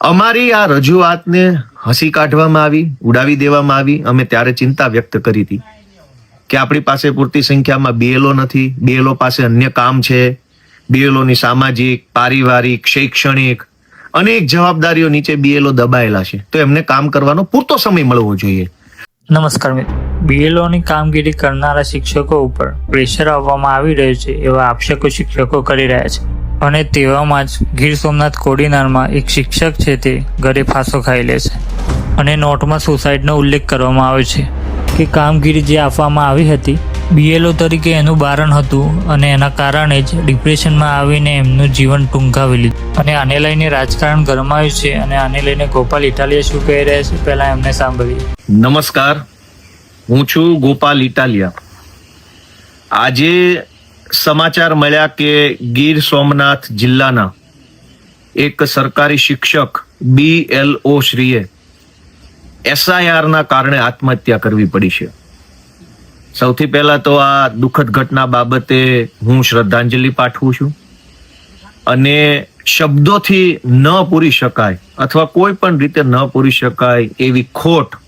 અમારી આ રજૂઆતને હસી કાઢવામાં આવી, ઉડાવી દેવામાં આવી. અમે ત્યારે ચિંતા વ્યક્ત કરી હતી કે આપણી પાસે પૂરતી સંખ્યામાં બીએલઓ નથી. બીએલઓ પાસે અન્ય કામ છે. બીએલઓની સામાજિક, પારિવારિક, શૈક્ષણિક અનેક જવાબદારીઓ નીચે બીએલઓ દબાયેલા છે. તો એમને કામ કરવાનો પૂરતો સમય મળવો જોઈએ. નમસ્કાર મિત્રો. બીએલઓની કામગીરી કરનારા શિક્ષકો ઉપર પ્રેશર આવવામાં આવી રહ્યું છે એવા આક્ષેપો શિક્ષકો કરી રહ્યા છે. અને તેવામાં જ ગીર સોમનાથ કોડીનારમાં એક શિક્ષક છે તે ઘરે ફાંસો ખાઈ લે છે. અને નોટમાં સુસાઇડનો ઉલ્લેખ કરવામાં આવ્યો છે કે કામગીરી જે આપવામાં આવી હતી બીએલઓ તરીકે એનું બારણ હતું અને એના કારણે જ ડિપ્રેશનમાં આવીને એમનું જીવન ટૂંકાવી લીધું. અને આને લઈને રાજકારણ ગરમાયું છે અને આને લઈને ગોપાલ ઇટાલિયા શું કહી રહ્યા છે પહેલા એમને સાંભળીએ. નમસ્કાર. હું છું ગોપાલ ઇટાલિયા. આજે સમાચાર મળ્યા કે ગીર સોમનાથ જિલ્લાના એક સરકારી શિક્ષક બી એલ ઓ શ્રીએ એસઆઈઆરના કારણે આત્મહત્યા કરવી પડી છે. સૌથી પહેલા તો આ દુઃખદ ઘટના બાબતે હું શ્રદ્ધાંજલિ પાઠવું છું અને શબ્દોથી ન પૂરી શકાય અથવા કોઈ પણ રીતે ન પૂરી શકાય એવી ખોટ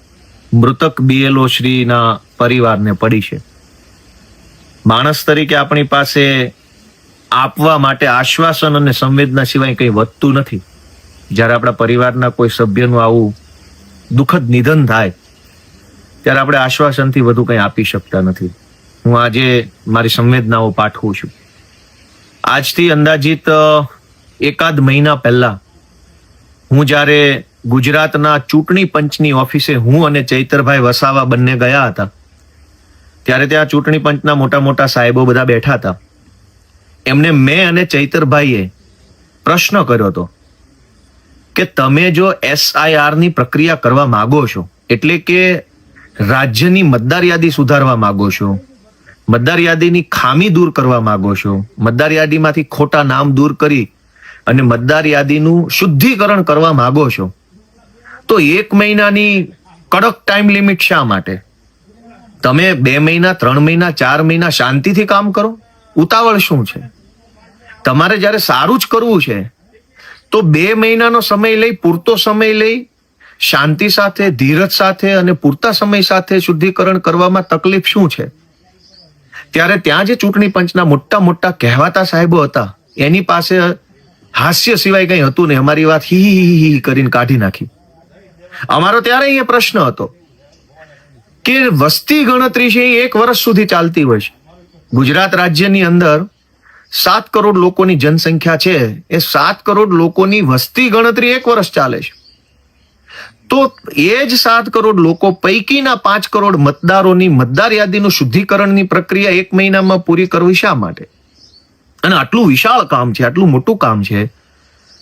મૃતક બીએલઓ શ્રીના પરિવારને પડી છે. માણસ તરીકે આપણી પાસે આપવા માટે આશ્વાસન અને સંવેદના સિવાય કંઈ વધતું નથી. જ્યારે આપણા પરિવારના કોઈ સભ્યનું આવું દુઃખદ નિધન થાય, ત્યારે આપણે આશ્વાસનથી વધુ કંઈ આપી શકતા નથી. હું આજે મારી સંવેદનાઓ પાઠવું છું. આજથી અંદાજિત એકાદ મહિના પહેલા હું જ્યારે ગુજરાતના ચૂંટણી પંચની ઓફિસે હું અને ચૈતરભાઈ વસાવા બંને ગયા હતા ત્યારે ત્યાં ચૂંટણી પંચના મોટા મોટા સાહેબો બધા બેઠા હતા. એમને મેં અને ચૈતરભાઈએ પ્રશ્ન કર્યો હતો કે તમે જો એસઆઈઆરની પ્રક્રિયા કરવા માગો છો, એટલે કે રાજ્યની મતદાર યાદી સુધારવા માંગો છો, મતદાર યાદીની ખામી દૂર કરવા માંગો છો, મતદાર યાદીમાંથી ખોટા નામ દૂર કરી અને મતદાર યાદીનું શુદ્ધિકરણ કરવા માંગો છો, તો એક મહિનાની કડક ટાઈમ લિમિટ શા માટે? તમે બે મહિના, ત્રણ મહિના, ચાર મહિના શાંતિથી કામ કરો? ઉતાવળ શું છે? તમારે જ્યારે સારું જ કરવું છે, તો બે મહિનાનો સમય લઈ, પૂરતો સમય લઈ, શાંતિ સાથે, ધીરજ સાથે અને પૂરતા સમય સાથે શુદ્ધિકરણ કરવામાં તકલીફ શું છે? ત્યારે ત્યાં જે ચૂંટણી પંચના મોટા મોટા કહેવાતા સાહેબો હતા, એની પાસે હાસ્ય સિવાય કંઈ હતું નહીં. અમારી વાત હી હી કરીને કાઢી નાખી. અમારો ત્યારે એ પ્રશ્ન હતો કે વસ્તી ગણતરી છે એ એક વર્ષ સુધી ચાલતી હોય છે. ગુજરાત રાજ્યની અંદર સાત કરોડ લોકોની જનસંખ્યા છે. એ સાત કરોડ લોકોની વસ્તી ગણતરી એક વર્ષ ચાલે છે. તો એ જ સાત કરોડ લોકો પૈકીના પાંચ કરોડ મતદારોની મતદાર યાદીનું શુદ્ધિકરણની પ્રક્રિયા એક મહિનામાં પૂરી કરવી શા માટે? અને આટલું વિશાળ કામ છે, આટલું મોટું કામ છે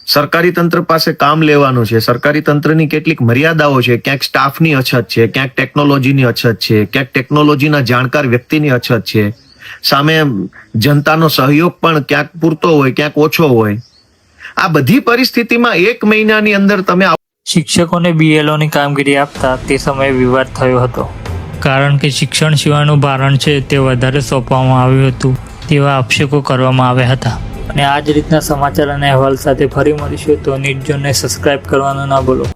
સરકારી તંત્ર પાસે કામ લેવાનું છે, સરકારી તંત્રની કેટલીક મર્યાદાઓ છે, ક્યાંક સ્ટાફની અછત છે, ક્યાંક ટેકનોલોજીની અછત છે, ક્યાંક ટેકનોલોજીના જાણકાર વ્યક્તિની અછત છે. સામે જનતાનો સહયોગ પણ ક્યાંક પૂરતો હોય, ક્યાંક ઓછો હોય. આ બધી પરિસ્થિતિમાં એક મહિનાની અંદર તમે શિક્ષકોને બીએલઓની કામગીરી આપતા તે સમયે વિવાદ થયો હતો. કારણ કે શિક્ષણ સિવાયનું ભારણ છે તે વધારે સોંપવામાં આવ્યું હતું તેવા આક્ષેપો કરવામાં આવ્યા હતા. અને આ જ રીતના સમાચાર અને અહેવાલ સાથે ફરી મળીશું. તો ન્યૂઝ જોને સબસ્ક્રાઇબ કરવાનું ના ભૂલો.